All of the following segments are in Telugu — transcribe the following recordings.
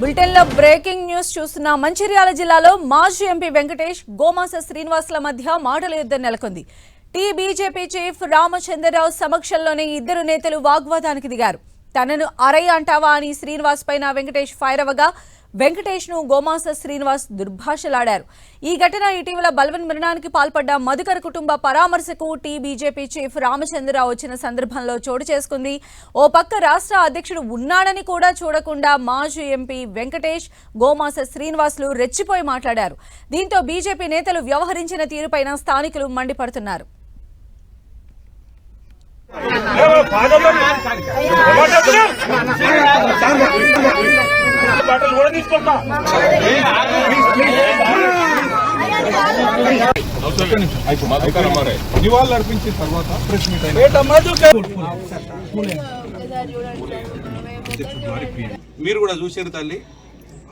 బులెటిన్లో బ్రేకింగ్ న్యూస్ చూస్తున్న మంచిర్యాల జిల్లాలో మాజీ ఎంపీ వెంకటేష్ గోమాస శ్రీనివాసుల మధ్య మాటల యుద్ధం నెలకొంది. టీ బీజేపీ చీఫ్ రామచంద్రరావు సమక్షంలోనే ఇద్దరు నేతలు వాగ్వాదానికి దిగారు. తనను అరై అంటావా అని శ్రీనివాస్ పైన వెంకటేష్ ఫైర్ అవ్వగా వెంకటేష్ను గోమాస శ్రీనివాస్ దుర్భాషలాడారు. ఈ ఘటన ఇటీవల బల్వన్ మరణానికి పాల్పడ్డ మధుకర్ కుటుంబ పరామర్శకు టీ బీజేపీ చీఫ్ రామచంద్రరావు వచ్చిన సందర్భంలో చోటు చేసుకుంది. ఓ పక్క రాష్ట్ర అధ్యక్షుడు ఉన్నాడని కూడా చూడకుండా మాజీ ఎంపీ వెంకటేష్ గోమాస శ్రీనివాసులు రెచ్చిపోయి మాట్లాడారు. దీంతో బీజేపీ నేతలు వ్యవహరించిన తీరుపైన స్థానికులు మండిపడుతున్నారు. బట్టలు కూడా నివాళులు అర్పించిన తర్వాత ప్రెస్ మీట్ మీరు కూడా చూశారు తల్లి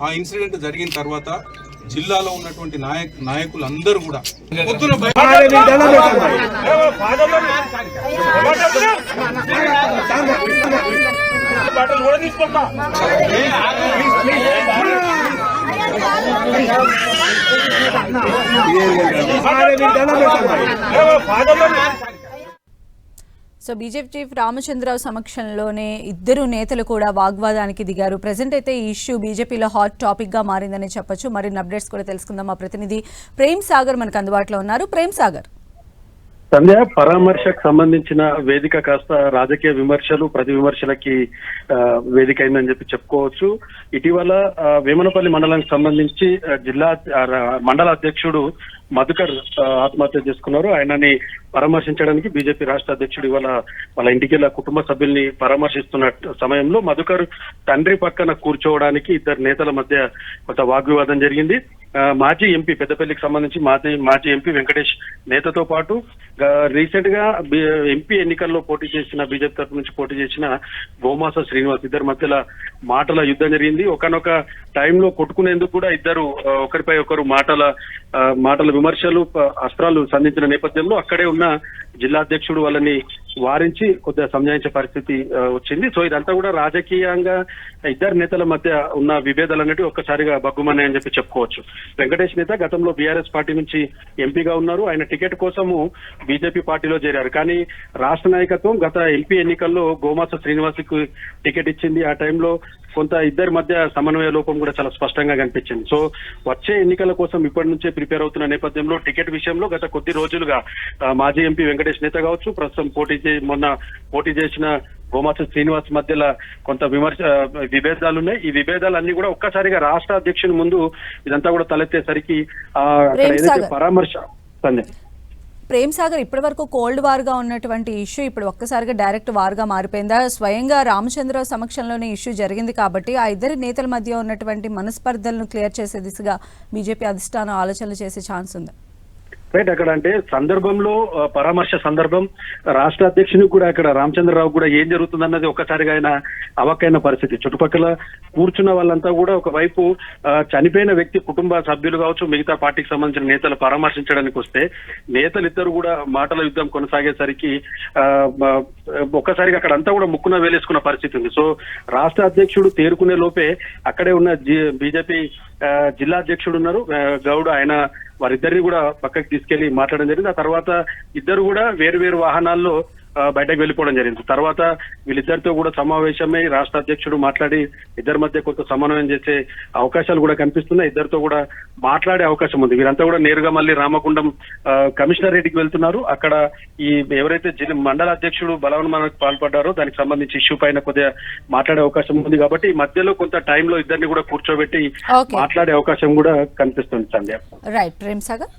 ఆ ఇన్సిడెంట్ జరిగిన తర్వాత జిల్లాలో ఉన్నటువంటి నాయక్ నాయకులందరూ కూడా పొద్దున బట్టలు కూడా తీసుకుంటా సో బీజేపీ చీఫ్ రామచంద్రరావు సమక్షంలోనే ఇద్దరు నేతలు కూడా వాగ్వాదానికి దిగారు. ప్రజెంట్ అయితే ఈ ఇష్యూ బీజేపీలో హాట్ టాపిక్గా మారిందని చెప్పొచ్చు. మరిన్ని అప్డేట్స్ కూడా తెలుసుకుందాం. మా ప్రతినిధి ప్రేమ్ సాగర్ మనకు అందుబాటులో ఉన్నారు. ప్రేమ్ సాగర్. సంధ్య పరామర్శకు సంబంధించిన వేదిక కాస్త రాజకీయ విమర్శలు ప్రతి విమర్శలకి ఆ, వేదిక అయిందని చెప్పి చెప్పుకోవచ్చు. ఇటీవల వేమనపల్లి మండలానికి సంబంధించి జిల్లా మండల అధ్యక్షుడు మధుకర్ ఆత్మహత్య చేసుకున్నారు. ఆయనని పరామర్శించడానికి బీజేపీ రాష్ట్ర అధ్యక్షుడు ఇవాళ వాళ్ళ ఇంటికి వెళ్ళి కుటుంబ సభ్యుల్ని పరామర్శిస్తున్న సమయంలో మధుకర్ తండ్రి పక్కన కూర్చోవడానికి ఇద్దరు నేతల మధ్య కొంత వాగ్వివాదం జరిగింది. మాజీ ఎంపీ పెద్దపల్లికి సంబంధించి మాజీ మాజీ ఎంపీ వెంకటేష్ నేతతో పాటు రీసెంట్గా ఎంపీ ఎన్నికల్లో పోటీ చేసిన బీజేపీ తరఫు నుంచి పోటీ చేసిన గోమాస శ్రీనివాస్ ఇద్దరి మధ్యలో మాటల యుద్ధం జరిగింది. ఒకనొక టైంలో కొట్టుకునేందుకు కూడా ఇద్దరు ఒకరిపై ఒకరు మాటల మాటల విమర్శలు అస్త్రాలు సంధించిన నేపథ్యంలో అక్కడే ఉన్న జిల్లా అధ్యక్షుడు వాళ్ళని వారించి కొద్దిగా సంజాయించే పరిస్థితి వచ్చింది. సో ఇదంతా కూడా రాజకీయంగా ఇద్దరు నేతల మధ్య ఉన్న విభేదాలు అనేవి ఒక్కసారిగా బగ్గుమన్నాయని చెప్పి చెప్పుకోవచ్చు. వెంకటేష్ నేత గతంలో బీఆర్ఎస్ పార్టీ నుంచి ఎంపీగా ఉన్నారు. ఆయన టికెట్ కోసము బీజేపీ పార్టీలో చేరారు. కానీ రాష్ట్ర నాయకత్వం గత ఎంపీ ఎన్నికల్లో గోమాస శ్రీనివాస్కి టికెట్ ఇచ్చింది. ఆ టైంలో కొంత ఇద్దరి మధ్య సమన్వయ లోపం కూడా చాలా స్పష్టంగా కనిపించింది. సో వచ్చే ఎన్నికల కోసం ఇప్పటి నుంచే ప్రిపేర్ అవుతున్న నేపథ్యంలో టికెట్ విషయంలో గత కొద్ది రోజులుగా మాజీ ఎంపీ వెంకటేష్ నేత కావచ్చు ప్రస్తుతం పోటీ చే- మొన్న పోటీ చేసిన గోమాస శ్రీనివాస్ మధ్యలో కొంత విమర్శ విభేదాలు ఉన్నాయి ఈ విభేదాలన్నీ కూడా ఒక్కసారిగా రాష్ట్ర అధ్యక్షుని ముందు ఇదంతా కూడా తలెత్తేసరికి ఏదైతే సాగర్. పరామర్శ సంధ్య ప్రేమ్ సాగర్ ఇప్పటి వరకు కోల్డ్ వార్గా ఉన్నటువంటి ఇష్యూ ఇప్పుడు ఒక్కసారిగా డైరెక్ట్ వార్గా మారిపోయిందా? స్వయంగా రామచంద్రరావు సమక్షంలోనే ఇష్యూ జరిగింది కాబట్టి ఆ ఇద్దరి నేతల మధ్య ఉన్నటువంటి మనస్పర్ధలను క్లియర్ చేసే దిశగా బీజేపీ అధిష్టానం ఆలోచనలు చేసే ఛాన్స్ ఉంది? రైట్ అక్కడ అంటే సందర్భంలో పరామర్శ సందర్భం రాష్ట్ర అధ్యక్షుని కూడా అక్కడ రామచంద్రరావు కూడా ఏం జరుగుతుందన్నది ఒక్కసారిగా ఆయన అవక్కైన పరిస్థితి. చుట్టుపక్కల కూర్చున్న వాళ్ళంతా కూడా ఒకవైపు ఆ, చనిపోయిన వ్యక్తి కుటుంబ సభ్యులు కావచ్చు మిగతా పార్టీకి సంబంధించిన నేతలు పరామర్శించడానికి వస్తే నేతలు ఇద్దరు కూడా మాటల యుద్ధం కొనసాగేసరికి ఆ, ఒక్కసారిగా అక్కడ అంతా కూడా ముక్కున వేలేసుకున్న పరిస్థితి ఉంది. సో రాష్ట్ర అధ్యక్షుడు తేరుకునే లోపే అక్కడే ఉన్న బీజేపీ జిల్లా అధ్యక్షుడు ఉన్నారు. గౌడ్ ఆయన వారిద్దరిని కూడా పక్కకి తీసుకెళ్ళి మాట్లాడడం జరిగింది. ఆ తర్వాత ఇద్దరు కూడా వేరు వేరు వాహనాల్లో బయటకు వెళ్ళిపోవడం జరిగింది. తర్వాత వీళ్ళిద్దరితో కూడా సమావేశమై రాష్ట్ర అధ్యక్షుడు మాట్లాడి ఇద్దరి మధ్య కొంత సమన్వయం చేసే అవకాశాలు కూడా కనిపిస్తున్నాయి. ఇద్దరితో కూడా మాట్లాడే అవకాశం ఉంది. వీరంతా కూడా నేరుగా మళ్ళీ రామగుండం ఆ, కమిషనర్ రెడ్డికి వెళ్తున్నారు. అక్కడ ఈ ఎవరైతే మండల అధ్యక్షుడు బలవన్మానానికి పాల్పడ్డారో దానికి సంబంధించి ఇష్యూ పైన కొద్దిగా మాట్లాడే అవకాశం ఉంది కాబట్టి ఈ మధ్యలో కొంత టైంలో ఇద్దరిని కూడా కూర్చోబెట్టి. మాట్లాడే అవకాశం కూడా కనిపిస్తుంది సంధ్య. రైట్ ప్రేమ్ సాగర్?